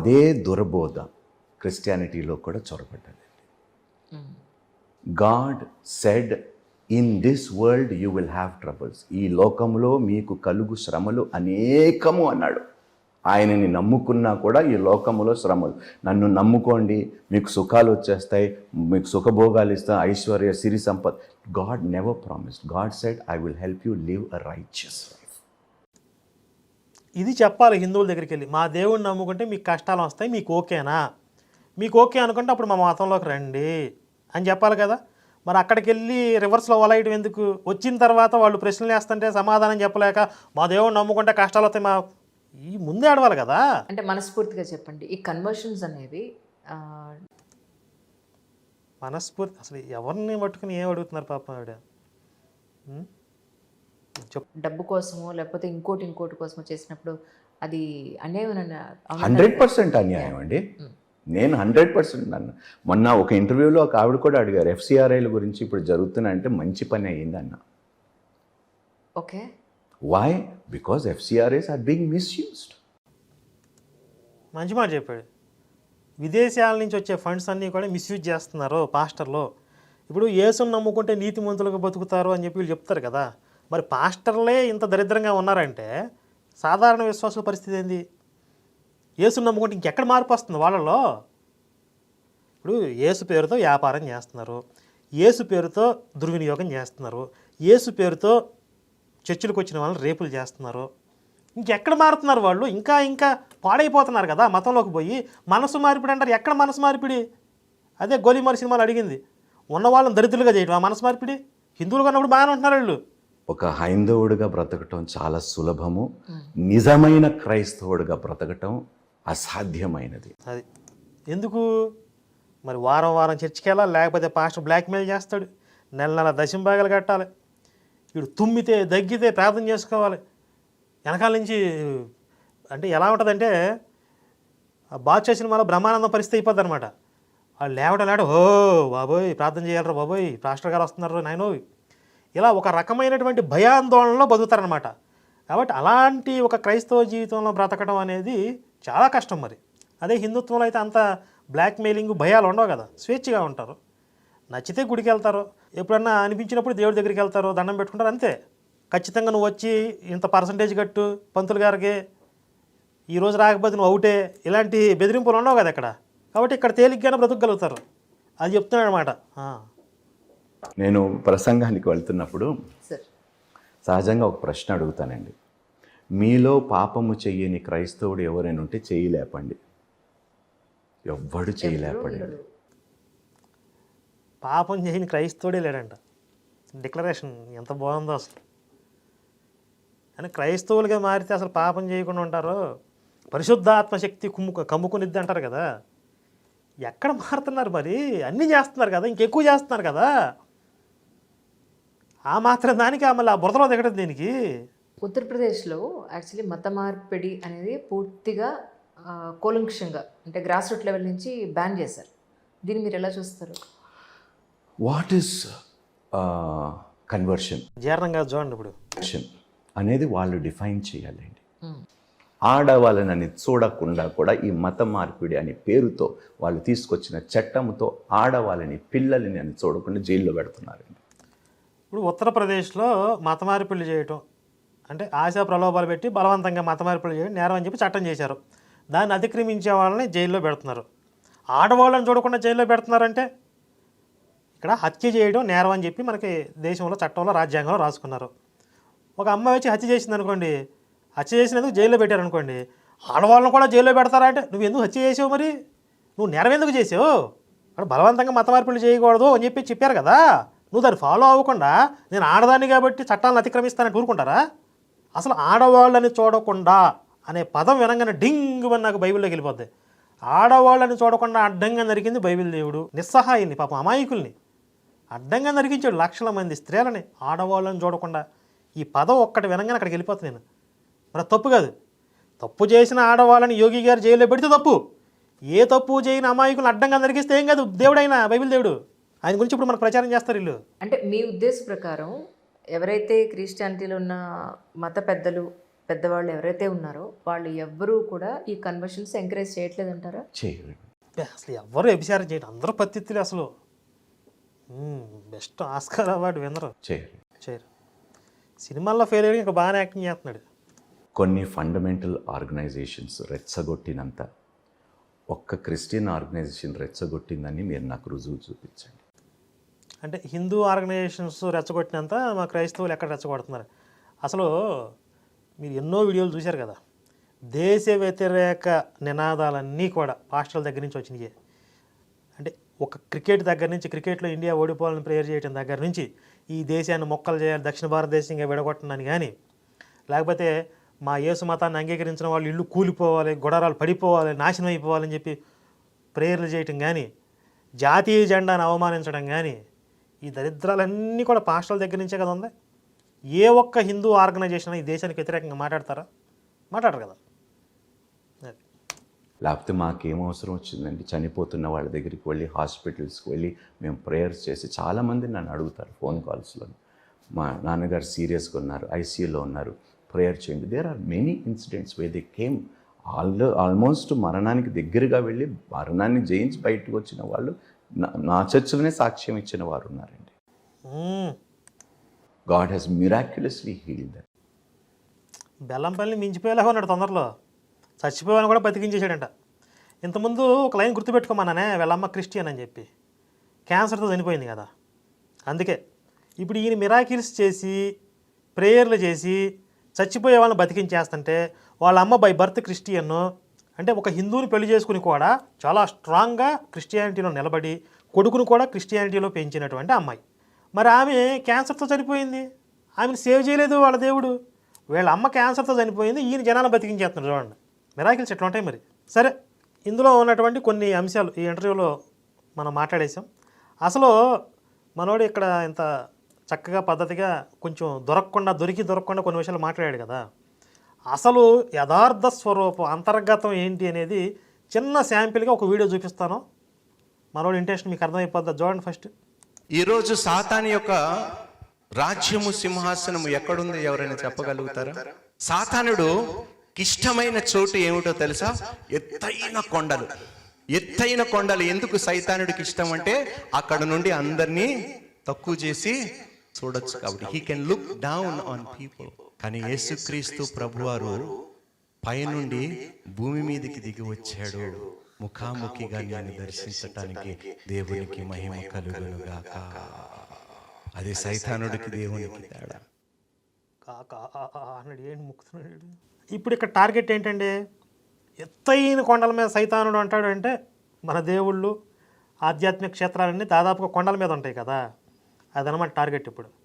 అదే దురబోధ క్రిస్టియానిటీలో కూడా చొరబడ్డది God said in this world you will have troubles. ఈ లోకంలో మీకు కలుగు శ్రమలు అనేకము అన్నాడు. ఆయనని నమ్ముకున్నా కూడా ఈ లోకములో శ్రమలు. నన్ను నమ్ముకోండి మీకు సుఖాలు వచ్చేస్తాయి మీకు సుఖభోగాలు ఇస్తా ఐశ్వర్య సిరి Sampath. God never promised. God said I will help you live a righteous life ఇది చెప్పాలి హిందువుల దగ్గరికి వెళ్ళి మా దేవుడిని నమ్ముకుంటే మీకు కష్టాలు వస్తాయి మీకు ఓకేనా? మీకు ఓకే అనుకుంటే అప్పుడు మా మతంలోకి రండి అని చెప్పాలి కదా. మరి అక్కడికి వెళ్ళి రివర్స్లో వలయటం ఎందుకు? వచ్చిన తర్వాత వాళ్ళు ప్రశ్నలు వేస్తుంటే సమాధానం చెప్పలేక మా దేవుడిని నమ్ముకుంటే కష్టాలు వస్తాయి మా ఈ ముందే ఆడవాలి కదా. అంటే మనస్ఫూర్తిగా చెప్పండి ఈ కన్వర్షన్స్ అనేవి మనస్ఫూర్తి అసలు ఎవరిని పట్టుకుని ఏం అడుగుతున్నారు పాపం ఆవిడ? డబ్బు కోసమో లేకపోతే ఇంకోటి ఇంకోటి కోసమో చేసినప్పుడు అది అన్యాయం హండ్రెడ్ పర్సెంట్ అన్యాయం అండి. నేను హండ్రెడ్ పర్సెంట్ అన్న మొన్న ఒక ఇంటర్వ్యూలో ఒక ఆవిడ కూడా అడిగారు ఎఫ్సిఆర్ఐల గురించి ఇప్పుడు జరుగుతున్నా అంటే మంచి పని అయ్యింది అన్న. Okay. Why because FCRAs are being misused మంచి మాట చెప్పాడు. విదేశాల నుంచి వచ్చే ఫండ్స్ అన్నీ కూడా మిస్యూజ్ చేస్తున్నారు పాస్టర్లు. ఇప్పుడు యేసుని నమ్ముకుంటే నీతిమంతులుగా బతుకుతారు అని చెప్పి వీళ్ళు చెప్తారు కదా. మరి పాస్టర్లే ఇంత దరిద్రంగా ఉన్నారంటే సాధారణ విశ్వాసుల పరిస్థితి ఏంది? యేసుని నమ్ముకుంటే ఇంకెక్కడ మార్పు వస్తుంది వాళ్ళలో? ఇప్పుడు యేసు పేరుతో వ్యాపారం చేస్తున్నారు. యేసు పేరుతో దుర్వినియోగం చేస్తున్నారు. యేసు పేరుతో చర్చిలకు వచ్చిన వాళ్ళని రేపులు చేస్తున్నారు. ఇంకెక్కడ మారుతున్నారు వాళ్ళు? ఇంకా ఇంకా పాడైపోతున్నారు కదా మతంలోకి పోయి. మనసు మార్పిడి అంటారు. ఎక్కడ మనసు మార్పిడి? అదే గోలీమారి సినిమాలు అడిగింది. ఉన్న వాళ్ళని దరిద్రులుగా చేయడం ఆ మనసు మార్పిడి? హిందువులు కన్నప్పుడు బాగానే ఉంటున్నారు వాళ్ళు. ఒక హైందవుడిగా బ్రతకటం చాలా సులభము. నిజమైన క్రైస్తవుడిగా బ్రతకటం అసాధ్యమైనది. అది. ఎందుకు? మరి వారం వారం చర్చికి వెళ్ళాలి లేకపోతే పాస్టర్ బ్లాక్మెయిల్ చేస్తాడు. నెల నెల దశంభాగాలు కట్టాలి. వీడు తుమ్మితే దగ్గితే ప్రార్థన చేసుకోవాలి. వెనకాల నుంచి అంటే ఎలా ఉంటుందంటే ఆ బాద్షా సినిమాలో బ్రహ్మానందం పరిస్థితి అయిపోద్ది అనమాట వాళ్ళు లేవడం లేవడం ఓ బాబోయ్ ప్రార్థన చేయాలరా బాబోయ్ పాస్టర్ గారు వస్తున్నారు నాయనో. ఇలా ఒక రకమైనటువంటి భయాందోళనలో బతుకుతారనమాట కాబట్టి అలాంటి ఒక క్రైస్తవ జీవితంలో బ్రతకడం అనేది చాలా కష్టం మరి. అదే హిందుత్వంలో అయితే అంత బ్లాక్మెయిలింగ్ భయాలు ఉండవు కదా. స్వేచ్ఛగా ఉంటారు. నచ్చితే గుడికి వెళ్తారు ఎప్పుడన్నా అనిపించినప్పుడు దేవుడి దగ్గరికి వెళ్తారు దండం పెట్టుకుంటారు అంతే. ఖచ్చితంగా నువ్వు వచ్చి ఇంత పర్సంటేజ్ కట్టు పంతులు గారికి. ఈరోజు రాకపోతే నువ్వు అవుటే. ఇలాంటి బెదిరింపులు ఉండవు కదా ఇక్కడ కాబట్టి ఇక్కడ తేలిగ్గానే బ్రతకగలుగుతారు. అది చెప్తున్నాడు అనమాట నేను ప్రసంగానికి వెళ్తున్నప్పుడు సహజంగా ఒక ప్రశ్న అడుగుతానండి. మీలో పాపము చెయ్యని క్రైస్తవుడు ఎవరైనా ఉంటే చెయ్యి లేపండి. ఎవ్వడు చెయ్యి లేపడండి. పాపం చేయని క్రైస్తవుడే లేడంట. డిక్లరేషన్ ఎంత బాగుందో అసలు. అని క్రైస్తవులుగా మారితే అసలు పాపం చేయకుండా ఉంటారు? పరిశుద్ధాత్మ శక్తి కుమ్ము కమ్ముకునిద్ది అంటారు కదా. ఎక్కడ మారుతున్నారు మరి? అన్నీ చేస్తున్నారు కదా ఇంకెక్కువ చేస్తున్నారు కదా. ఆ మాత్రం దానికి ఆ మళ్ళీ ఆ బురదలో దిగడం దీనికి? ఉత్తరప్రదేశ్లో యాక్చువల్లీ మత మార్పిడి అనేది పూర్తిగా కూలంకషంగా అంటే గ్రాస్ రూట్ లెవెల్ నుంచి బ్యాన్ చేశారు. దీన్ని మీరు ఎలా చూస్తారు? వాట్ ఈస్ కన్వర్షన్ జీర్ణంగా చూడండి ఇప్పుడు. అనేది వాళ్ళు డిఫైన్ చేయాలండి. ఆడవాళ్ళని చూడకుండా కూడా ఈ మత మార్పిడి అనే పేరుతో వాళ్ళు తీసుకొచ్చిన చట్టంతో ఆడవాళ్ళని పిల్లలని అని చూడకుండా జైల్లో పెడుతున్నారండి. ఇప్పుడు ఉత్తరప్రదేశ్లో మత చేయటం అంటే ఆశా ప్రలోభాలు పెట్టి బలవంతంగా మత చేయడం నేరం అని చెప్పి చట్టం చేశారు. దాన్ని అతిక్రమించే వాళ్ళని జైల్లో పెడుతున్నారు. ఆడవాళ్ళని చూడకుండా జైల్లో పెడుతున్నారంటే ఇక్కడ హత్య చేయడం నేరం అని చెప్పి మనకి దేశంలో చట్టంలో రాజ్యాంగంలో రాసుకున్నారు. ఒక అమ్మాయి వచ్చి హత్య చేసింది అనుకోండి హత్య చేసినందుకు జైల్లో పెట్టారనుకోండి ఆడవాళ్ళని కూడా జైల్లో పెడతారంటే నువ్వు ఎందుకు హత్య చేసావు మరి? నువ్వు నేరం ఎందుకు చేసావు? అక్కడ బలవంతంగా మత మార్పులు చేయకూడదు అని చెప్పి చెప్పారు కదా. నువ్వు దాన్ని ఫాలో అవ్వకుండా నేను ఆడదాన్ని కాబట్టి చట్టాలను అతిక్రమిస్తానని ఊరుకుంటారా? అసలు ఆడవాళ్ళని చూడకుండా అనే పదం వినంగానే డింగ్ అని నాకు బైబిల్లోకి వెళ్ళిపోద్ది. ఆడవాళ్ళని చూడకుండా అడ్డంగా నరికింది బైబిల్ దేవుడు నిస్సహాయిని పాపం అమాయకుల్ని. అడ్డంగా నరికించాడు లక్షల మంది స్త్రీలని ఆడవాళ్ళని చూడకుండా. ఈ పదం ఒక్కటి వినంగానే అక్కడికి వెళ్ళిపోతుంది నేను. మరి తప్పు కాదు. తప్పు చేసిన ఆడవాళ్ళని యోగి గారు జైల్లో పెడితే తప్పు. ఏ తప్పు చేయని అమాయకులను అడ్డంగా నరికిస్తే ఏం కాదు? దేవుడైనా బైబిల్ దేవుడు. ఆయన గురించి ఇప్పుడు మనకు ప్రచారం చేస్తారు వీళ్ళు. అంటే మీ ఉద్దేశ ప్రకారం ఎవరైతే క్రిస్టియానిటీలో ఉన్న మత పెద్దలు పెద్దవాళ్ళు ఎవరైతే ఉన్నారో వాళ్ళు ఎవ్వరూ కూడా ఈ కన్వర్షన్స్ ఎంకరేజ్ చేయట్లేదంటారా చేయరు బే, అసలు ఎవరు వ్యభిచారం చేయడం అందరూ పత్తిత్తులే అసలు. బెస్ట్ ఆస్కార్ అవార్డు వినరు చేయరు చేయరు. సినిమాల్లో ఫెయిల్ అయ్యి ఇంకా బాగానే యాక్టింగ్ చేస్తున్నాడు. కొన్ని ఫండమెంటల్ ఆర్గనైజేషన్స్ రెచ్చగొట్టినంత ఒక్క క్రిస్టియన్ ఆర్గనైజేషన్ రెచ్చగొట్టిందని మీరు నాకు రుజువు చూపించండి. అంటే హిందూ ఆర్గనైజేషన్స్ రెచ్చగొట్టినంత మా క్రైస్తవులు ఎక్కడ రెచ్చగొడుతున్నారు? అసలు మీరు ఎన్నో వీడియోలు చూశారు కదా. దేశ వ్యతిరేక నినాదాలన్నీ కూడా పాస్టర్ల దగ్గర నుంచి వచ్చినాయి. అంటే ఒక క్రికెట్ దగ్గర నుంచి క్రికెట్లో ఇండియా ఓడిపోవాలని ప్రేయర్ చేయడం దగ్గర నుంచి ఈ దేశాన్ని మొక్కలు చేయాలి దక్షిణ భారతదేశంగా విడగొట్టనని కానీ లేకపోతే మా యేసు మతాన్ని అంగీకరించిన వాళ్ళు ఇల్లు కూలిపోవాలి గొడవరాలు పడిపోవాలి నాశనం అయిపోవాలని చెప్పి ప్రేయర్లు చేయటం కానీ జాతీయ జెండాను అవమానించడం కానీ ఈ దరిద్రాలన్నీ కూడా పాస్టర్ల దగ్గర నుంచే కదా ఉంది? ఏ ఒక్క హిందూ ఆర్గనైజేషన్ ఈ దేశానికి వ్యతిరేకంగా మాట్లాడతారా? మాట్లాడరు కదా. లేకపోతే మాకేం అవసరం వచ్చిందండి? చనిపోతున్న వాళ్ళ దగ్గరికి వెళ్ళి హాస్పిటల్స్కి వెళ్ళి మేము ప్రేయర్స్ చేసి చాలామంది నన్ను అడుగుతారు ఫోన్ కాల్స్లో. మా నాన్నగారు సీరియస్గా ఉన్నారు ఐసీయూలో ఉన్నారు ప్రేయర్ చేయండి. There are many incidents where they came all almost మరణానికి దగ్గరగా వెళ్ళి మరణాన్ని జయించి బయటకు వచ్చిన వాళ్ళు నా- నా చర్చలోనే సాక్ష్యం ఇచ్చిన వారు ఉన్నారండి God has miraculously healed Bellampalli మించిపోయేలాగా ఉన్నాడు తొందరలో. చచ్చిపోయాను కూడా బతికించేశాడంట. ఇంతకుముందు ఒక లైన్ గుర్తుపెట్టుకోమన్నానే వెళ్ళమ్మ క్రిస్టియన్ అని చెప్పి. క్యాన్సర్తో చనిపోయింది కదా. అందుకే ఇప్పుడు ఈయన మిరాకిల్స్ చేసి ప్రేయర్లు చేసి చచ్చిపోయే వాళ్ళని బతికించేస్తుంటే వాళ్ళ అమ్మ బై బర్త్ క్రిస్టియన్ అంటే ఒక హిందువుని పెళ్ళి చేసుకుని కూడా చాలా స్ట్రాంగ్గా క్రిస్టియానిటీలో నిలబడి కొడుకును కూడా క్రిస్టియానిటీలో పెంచినటువంటి అమ్మాయి. మరి ఆమె క్యాన్సర్తో చనిపోయింది. ఆమెను సేవ్ చేయలేదు వాళ్ళ దేవుడు. వీళ్ళ అమ్మ క్యాన్సర్తో చనిపోయింది. ఈయన జనాలను బతికించేస్తున్నారు చూడండి. మిరాకిల్స్ ఎట్లా ఉంటాయి మరి? సరే ఇందులో ఉన్నటువంటి కొన్ని అంశాలు ఈ ఇంటర్వ్యూలో మనం మాట్లాడేసాం అసలు మనోడు ఇక్కడ ఇంత చక్కగా పద్ధతిగా కొంచెం దొరకకుండా దొరికి దొరకకుండా కొన్ని విషయాలు మాట్లాడాడు కదా. అసలు యథార్థ స్వరూపం అంతర్గతం ఏంటి అనేది చిన్న శాంపిల్గా ఒక వీడియో చూపిస్తాను. మరో ఇంటెన్షన్ మీకు అర్థమైపోద్దా? చూడండి ఫస్ట్. ఈరోజు సాతాని యొక్క రాజ్యము సింహాసనము ఎక్కడుంది ఎవరైనా చెప్పగలుగుతారా? సాతానుడు ఇష్టమైన చోటు ఏమిటో తెలుసా? ఎత్తైన కొండలు. ఎత్తైన కొండలు ఎందుకు సైతానుడికి ఇష్టం అంటే అక్కడ నుండి అందరినీ తక్కువ చేసి చూడొచ్చు కాబట్టి. He can look down on people కానీ యేసుక్రీస్తు ప్రభువారు పైనుండి భూమి మీదకి దిగి వచ్చాడు. ముఖాముఖిగా నేను దర్శించటానికి దేవునికి మహిమ కలుగునుగాక. అది సైతానుడికి దేవునికి తేడా. కా- కా- ఆ- ఆ అన్నాడు ఏంటి ముక్కుతున్నాడు? ఇప్పుడు ఇక్కడ టార్గెట్ ఏంటంటే ఎత్తైన కొండల మీద సైతానుడు అంటాడు అంటే మన దేవుళ్ళు ఆధ్యాత్మిక క్షేత్రాలన్నీ దాదాపుగా కొండల మీద ఉంటాయి కదా. అదనమాట టార్గెట్ ఇప్పుడు.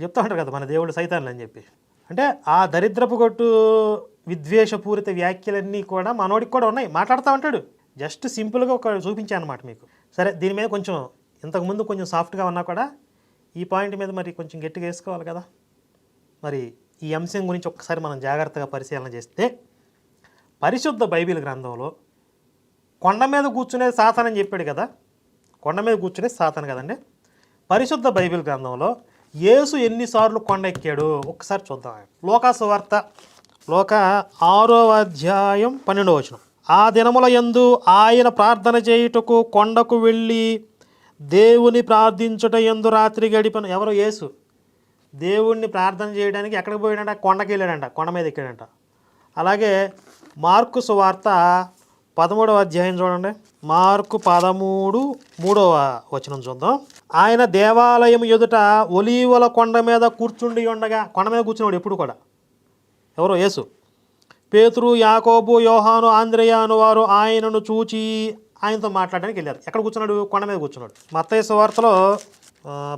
చెప్తా ఉంటారు కదా మన దేవుడు సైతాన్లు అని చెప్పి. అంటే ఆ దరిద్రపు కొట్టు విద్వేషపూరిత వ్యాఖ్యలన్నీ కూడా మనోడికి కూడా ఉన్నాయి. మాట్లాడుతూ ఉంటాడు. జస్ట్ సింపుల్గా ఒక చూపించాను అనమాట మీకు. సరే దీని మీద కొంచెం ఇంతకుముందు కొంచెం సాఫ్ట్గా ఉన్నా కూడా ఈ పాయింట్ మీద మరి కొంచెం గట్టిగా వేసుకోవాలి కదా. మరి ఈ అంశం గురించి ఒక్కసారి మనం జాగ్రత్తగా పరిశీలన చేస్తే పరిశుద్ధ బైబిల్ గ్రంథంలో కొండ మీద కూర్చునేది సాతాన్ అని చెప్పాడు కదా. కొండ మీద కూర్చునేది సాతాన్ కదండి. పరిశుద్ధ బైబిల్ గ్రంథంలో యేసు ఎన్నిసార్లు కొండ ఎక్కాడు ఒక్కసారి చూద్దాం. లోకాసు వార్త లోక ఆరో అధ్యాయం పన్నెండవ వచనం. ఆ దినముల యందు ఆయన ప్రార్థన చేయుటకు కొండకు వెళ్ళి దేవుని ప్రార్థించుట ఎందు రాత్రి గడిపను. ఎవరు? యేసు. దేవుణ్ణి ప్రార్థన చేయడానికి ఎక్కడికి పోయాడంట? కొండకి వెళ్ళాడంట. కొండ మీద ఎక్కాడంట. అలాగే మార్కు సువార్త పదమూడవ అధ్యాయం చూడండి. మార్కు పదమూడు మూడవ వచనం చూద్దాం. ఆయన దేవాలయం ఎదుట ఒలీవల కొండ మీద కూర్చుండి ఉండగా కొండ మీద కూర్చున్నాడు ఎప్పుడు కూడా? ఎవరో? యేసు. పేతురు యాకోబు యోహాను ఆంద్రేయాను వారు ఆయనను చూచి ఆయనతో మాట్లాడడానికి వెళ్ళారు. ఎక్కడ కూర్చున్నాడు? కొండ మీద కూర్చున్నాడు. మత్తయ్య వార్తలో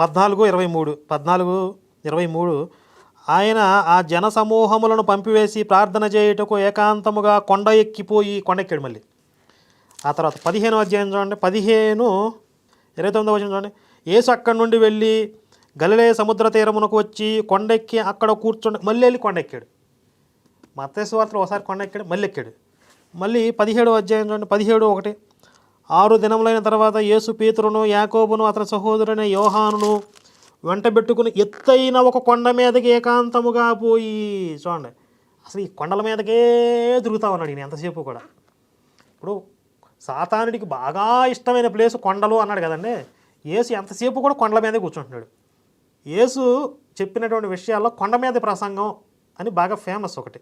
పద్నాలుగు ఇరవై మూడు పద్నాలుగు ఇరవై మూడు. ఆయన ఆ జన సమూహములను పంపివేసి ప్రార్థన చేయుటకు ఏకాంతముగా కొండ ఎక్కిపోయి కొండ ఎక్కాడు మళ్ళీ. ఆ తర్వాత పదిహేను అధ్యాయం చూడండి. పదిహేను ఇరవై తొమ్మిదో వచ్చిన చూడండి. యేసు అక్కడి నుండి వెళ్ళి గలిలే సముద్ర తీరమునకు వచ్చి కొండెక్కి అక్కడ కూర్చుండి మళ్ళీ వెళ్ళి కొండెక్కాడు. ఎక్కాడు ఒకసారి కొండెక్కాడు మళ్ళీ ఎక్కాడు. మళ్ళీ పదిహేడు అధ్యాయం చూడండి. పదిహేడు ఒకటి. ఆరు దినములైన తర్వాత యేసు పీతరును యాకోబును అతని సహోదరుని యోహానును వెంటబెట్టుకుని ఎత్తైన ఒక కొండ మీదకి ఏకాంతముగా పోయి చూడండి. అసలు ఈ కొండల మీదకే తిరుగుతా ఉన్నాడు ఈయన ఎంతసేపు కూడా. ఇప్పుడు సాతానుడికి బాగా ఇష్టమైన ప్లేస్ కొండలు అన్నాడు కదండి. యేసు ఎంతసేపు కూడా కొండల మీదే కూర్చుంటున్నాడు. యేసు చెప్పినటువంటి విషయాల్లో కొండ మీద ప్రసంగం అని బాగా ఫేమస్ ఒకటి.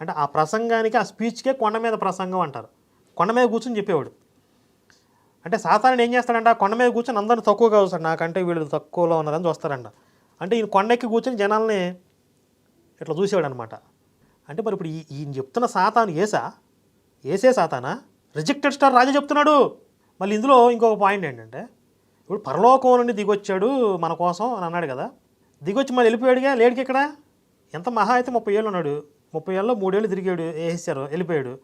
అంటే ఆ ప్రసంగానికి ఆ స్పీచ్కే కొండ మీద ప్రసంగం అంటారు. కొండ మీద కూర్చొని చెప్పేవాడు. అంటే సాతానుడు ఏం చేస్తాడంట? ఆ కొండ మీద కూర్చొని అందరిని తక్కువగా చూస్తాడు నాకంటే వీళ్ళు తక్కువలో ఉన్నారని చూస్తారంట అంటే ఈయన కొండెక్కి కూర్చొని జనాల్ని ఇట్లా చూసేవాడు అనమాట అంటే మరి ఇప్పుడు ఈయన చెప్తున్న సాతాను ఏసా ఏసే సాతానా? రిజెక్టెడ్ స్టార్ రాజా చెప్తున్నాడు. మళ్ళీ ఇందులో ఇంకొక పాయింట్ ఏంటంటే ఇప్పుడు పరలోకం నుండి దిగొచ్చాడు మన కోసం అని అన్నాడు కదా. దిగొచ్చి మళ్ళీ వెళ్ళిపోయాడుగా? లేడికి ఇక్కడ? ఎంత మహా అయితే ముప్పై ఏళ్ళు ఉన్నాడు. ముప్పై ఏళ్ళలో మూడేళ్ళు తిరిగాడు వేసేసారు వెళ్ళిపోయాడు.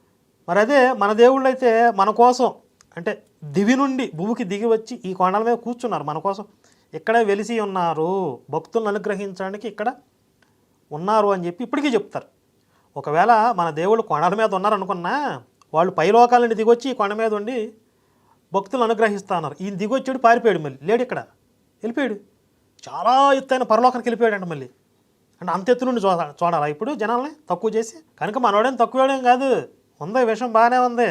మరి అదే మన దేవుళ్ళు అయితే మన కోసం అంటే దివి నుండి భూమికి దిగి వచ్చి ఈ కొండల మీద కూర్చున్నారు మన కోసం. ఇక్కడే వెలిసి ఉన్నారు. భక్తులను అనుగ్రహించడానికి ఇక్కడ ఉన్నారు అని చెప్పి ఇప్పటికీ చెప్తారు. ఒకవేళ మన దేవుళ్ళు కొండల మీద ఉన్నారనుకున్నా వాళ్ళు పైలోకాలని దిగొచ్చి కొండ మీద ఉండి భక్తులు అనుగ్రహిస్తా ఉన్నారు ఈయన దిగొచ్చాడు పారిపోయాడు మళ్ళీ. లేడు ఇక్కడ. వెళ్ళిపోయాడు. చాలా ఎత్తైన పరలోకానికి వెళ్ళిపోయాడంట మళ్ళీ. అంటే అంత ఎత్తు నుండి చూడ చూడాలా? ఇప్పుడు జనాల్ని తక్కువ చేసి కనుక మనోడేం తక్కువేడేం కాదు. ఉంది విషయం బాగానే ఉంది.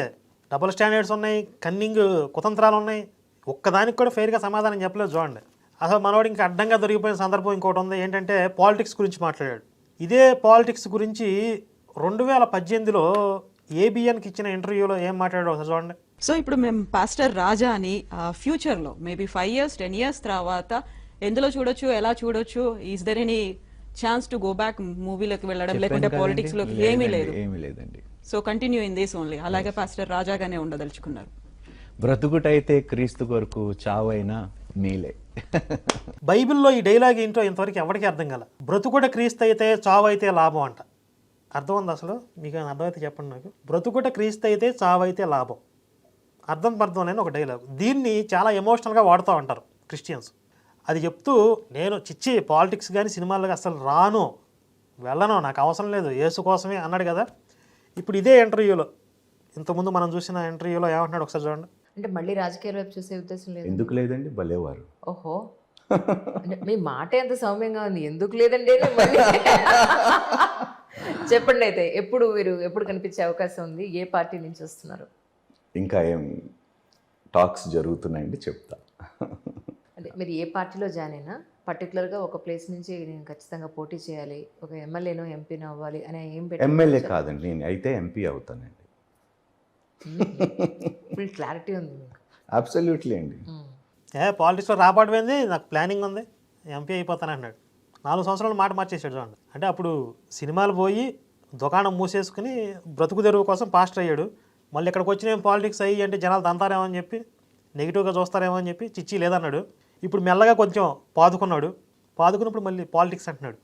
డబుల్ స్టాండర్డ్స్ ఉన్నాయి కన్నింగ్ కుతంత్రాలు ఉన్నాయి. ఒక్కదానికి కూడా ఫెయిర్గా సమాధానం చెప్పలేదు చూడండి. అసలు మనోడు ఇంకా అడ్డంగా దొరికిపోయిన సందర్భం ఇంకోటి ఉంది. ఏంటంటే పాలిటిక్స్ గురించి మాట్లాడాడు. ఇదే పాలిటిక్స్ గురించి రెండు వేల పద్దెనిమిదిలో ఏబిఎన్కి ఇచ్చిన ఇంటర్వ్యూలో ఏం మాట్లాడాడు ఒకసారి చూడండి. సో ఇప్పుడు మేము పాస్టర్ రాజా అని ఫ్యూచర్లో maybe five years ten years తర్వాత ఎందులో చూడొచ్చు ఎలా చూడొచ్చు is there any chance to go back మూవీలోకి వెళ్ళడం లేకుంటే పాలిటిక్స్లోకి కదండి, ఏమీ లేదు. ఏమీ లేదండి. So continue in this only అలాగే పాస్టర్ రాజాగానే ఉండదలుచుకున్నారు. బ్రతుకుటైతే క్రీస్తు కొరకు చావైనా నీలే బైబిల్లో ఈ డైలాగ్ ఏంటో ఇంతవరకు ఎవరికి అర్థం కాల. బ్రతుకుట క్రీస్తు అయితే చావు అయితే లాభం అంట. అర్థం ఉంది అసలు? మీకు ఏమైనా అర్థమైతే చెప్పండి నాకు. బ్రతుకుట క్రీస్తు అయితే చావు అయితే లాభం. అర్థం పర్థం లేని ఒక డైలాగ్ దీన్ని చాలా ఎమోషనల్గా వాడుతూ ఉంటారు క్రిస్టియన్స్. అది చెప్తూ నేను చిచ్చి పాలిటిక్స్ కానీ సినిమాలకు అసలు రాను. వెళ్ళను. నాకు అవసరం లేదు. యేసు కోసమే అన్నాడు కదా. ఇప్పుడు ఇదే ఇంటర్వ్యూలో ఇంతకుముందు మనం చూసిన ఇంటర్వ్యూలో ఏమంటున్నాడు ఒకసారి చూడండి. అంటే మళ్ళీ రాజకీయాల వైపు చూసే ఉద్దేశం లేదు. ఎందుకు లేదండి? భలేవారు. ఓహో. అంటే మీ మాట ఎంత సౌమ్యంగా ఉంది. ఎందుకు లేదండి? మళ్ళీ. చెప్పండి అయితే ఎప్పుడు మీరు ఎప్పుడు కనిపించే అవకాశం ఉంది? ఏ పార్టీ నుంచి వస్తున్నారు? ఇంకా ఏం టాక్స్ జరుగుతున్నాయండి చెప్తా. అంటే మీరు ఏ పార్టీలో జాయిన్ అయినా పర్టికులర్గా ఒక ప్లేస్ నుంచి నేను ఖచ్చితంగా పోటీ చేయాలి ఒక ఎమ్మెల్యేనో ఎంపీనో అవ్వాలి అనే ఏం ఎమ్మెల్యే కాదండి నేను అయితే ఎంపీ అవుతానండి. ఫుల్ క్లారిటీ ఉంది మీకు. అబ్సల్యూట్లీ అండి. ఏ పాలిటిక్స్లో రాబడిపోయింది నాకు ప్లానింగ్ ఉంది ఎంపీ అయిపోతాను అన్నాడు నాలుగు సంవత్సరాలు మాట మార్చేసాడు చూడండి. అంటే అప్పుడు సినిమాలు పోయి దుకాణం మూసేసుకుని బ్రతుకు తెరువు కోసం పాస్టర్ అయ్యాడు. మళ్ళీ ఇక్కడికి వచ్చిన పాలిటిక్స్ అయ్యి అంటే జనాలు తంతారేమో అని చెప్పి నెగిటివ్గా చూస్తారేమో అని చెప్పి చిచ్చి లేదన్నాడు. ఇప్పుడు మెల్లగా కొంచెం పాదుకున్నాడు. పాదుకున్నప్పుడు మళ్ళీ పాలిటిక్స్ అంటున్నాడు.